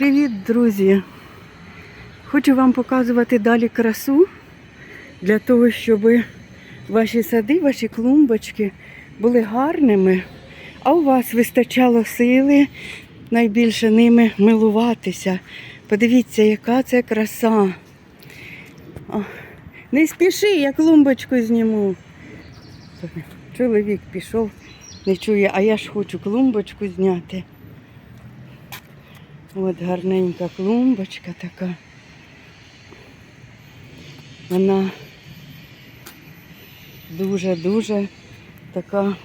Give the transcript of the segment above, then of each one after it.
Привіт, друзі! Хочу вам показувати далі красу для того, щоб ваші сади, ваші клумбочки були гарними, а у вас вистачало сили найбільше ними милуватися. Подивіться, яка це краса. Не спіши, я клумбочку зніму. Чоловік пішов, не чує, а я ж хочу клумбочку зняти. От гарненька клумбочка така. Вона дуже-дуже така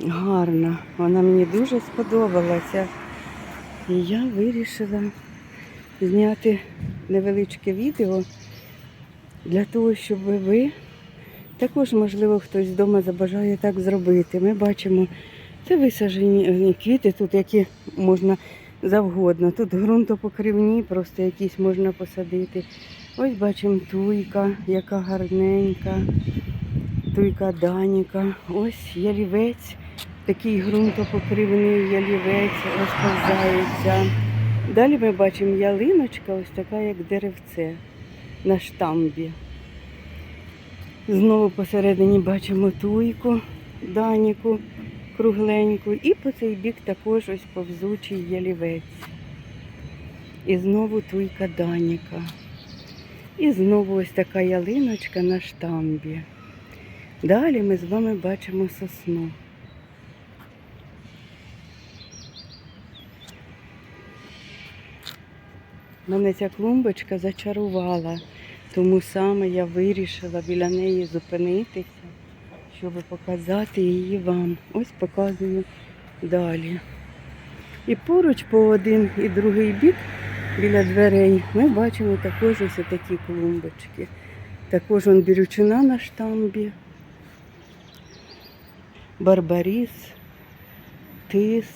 гарна. Вона мені дуже сподобалася. І я вирішила зняти невеличке відео для того, щоб ви також, можливо, хтось вдома забажає так зробити. Ми бачимо, це висаджені е, квіти тут, які можна завгодно. Тут ґрунтопокривні, просто якісь можна посадити. Ось бачимо туйка, яка гарненька, туйка Даніка. Ось ялівець, такий ґрунтопокривний ялівець розповзається. Далі ми бачимо ялиночка, ось така, як деревце на штамбі. Знову посередині бачимо туйку, даніку кругленьку. І по цей бік також ось повзучий ялівець. І знову туйка даніка. І знову ось така ялиночка на штамбі. Далі ми з вами бачимо сосну. Мене ця клумбочка зачарувала, тому саме я вирішила біля неї зупинитися, щоб показати її вам. Ось показую далі. І поруч по один і другий бік біля дверей ми бачимо також ось такі клумбочки. Також он бірючина на штамбі, барбаріс, тис.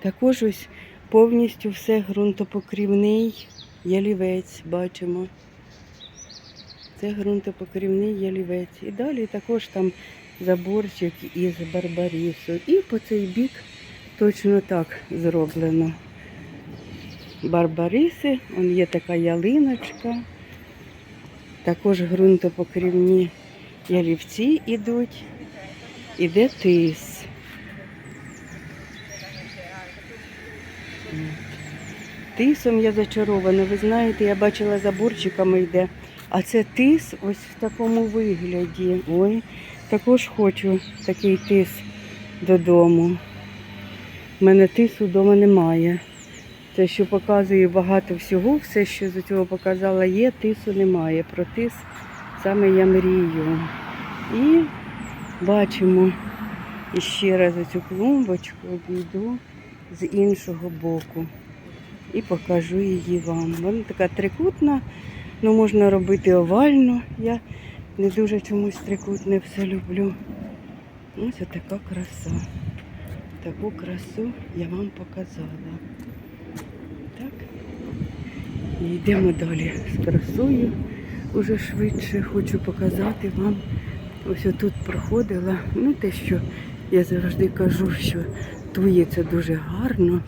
Також ось повністю все ґрунтопокрівний ялівець бачимо. Це ґрунтопокрівний ялівець. І далі також там заборчик із барбарісу. І по цей бік точно так зроблено. Барбариси, он є така ялиночка. Також ґрунтопокрівні ялівці ідуть. Іде тис. Тисом я зачарована. Ви знаєте, я бачила заборчиками йде. А це тис ось в такому вигляді. Ой, також хочу такий тис додому. У мене тису вдома немає. Це, що показує багато всього, все, що з цього показала, є, тису немає. Про тис саме я мрію. І бачимо іще раз цю клумбочку, обійду з іншого боку і покажу її вам. Вона така трикутна, ну можна робити овальну. Я не дуже чомусь трикутне все люблю. Ось така краса. Таку красу я вам показала. Так. І йдемо далі з красою. Уже швидше хочу показати вам. Ось отут проходила. Ну, те, що я завжди кажу, що тує це дуже гарно.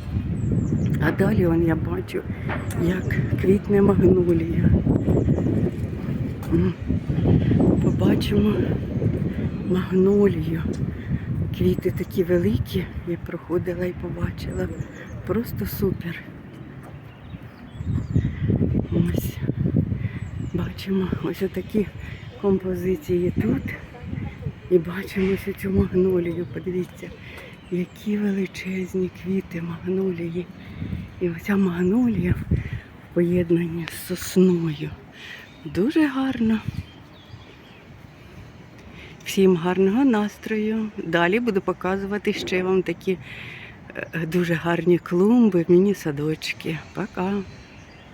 А далі он я бачу, як квітне магнолія. Побачимо магнолію. Квіти такі великі, я проходила і побачила. Просто супер. Ось. Бачимо ось такі композиції тут. І бачимо ось цю магнолію. Подивіться, які величезні квіти магнолії. І оця магнолія в поєднанні з сосною. Дуже гарно. Всім гарного настрою. Далі буду показувати ще вам такі е, дуже гарні клумби, міні-садочки. Пока!